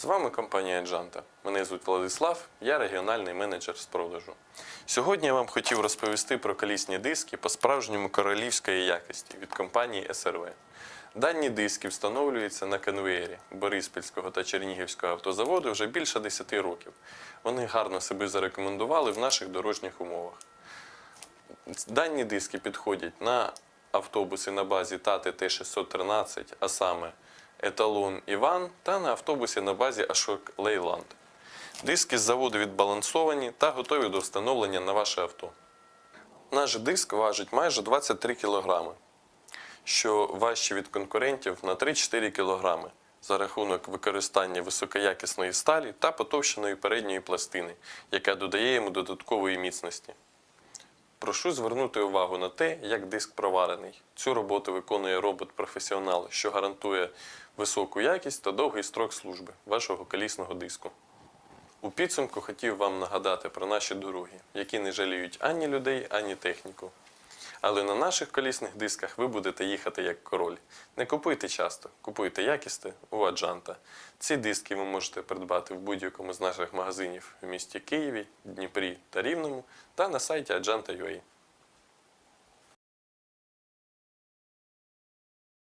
З вами компанія Джанта. Мене звуть Владислав, я регіональний менеджер з продажу. Сьогодні я вам хотів розповісти про колісні диски по-справжньому королівської якості від компанії СРВ. Дані диски встановлюються на конвеєрі Бориспільського та Чернігівського автозаводу вже більше 10 років. Вони гарно себе зарекомендували в наших дорожніх умовах. Дані диски підходять на автобуси на базі Тати Т-613, а саме Еталон Іван та на автобусі на базі Ашок Лейланд. Диски з заводу відбалансовані та готові до встановлення на ваше авто. Наш диск важить майже 23 кг, що важче від конкурентів на 3-4 кг за рахунок використання високоякісної сталі та потовщеної передньої пластини, яка додає йому додаткової міцності. Прошу звернути увагу на те, як диск проварений. Цю роботу виконує робот-професіонал, що гарантує високу якість та довгий строк служби вашого колісного диску. У підсумку хотів вам нагадати про наші дороги, які не жаліють ані людей, ані техніку. Але на наших колісних дисках ви будете їхати як король. Не купуйте часто, купуйте якісти у Аджанта. Ці диски ви можете придбати в будь-якому з наших магазинів в місті Києві, Дніпрі та Рівному та на сайті Аджанта.ua.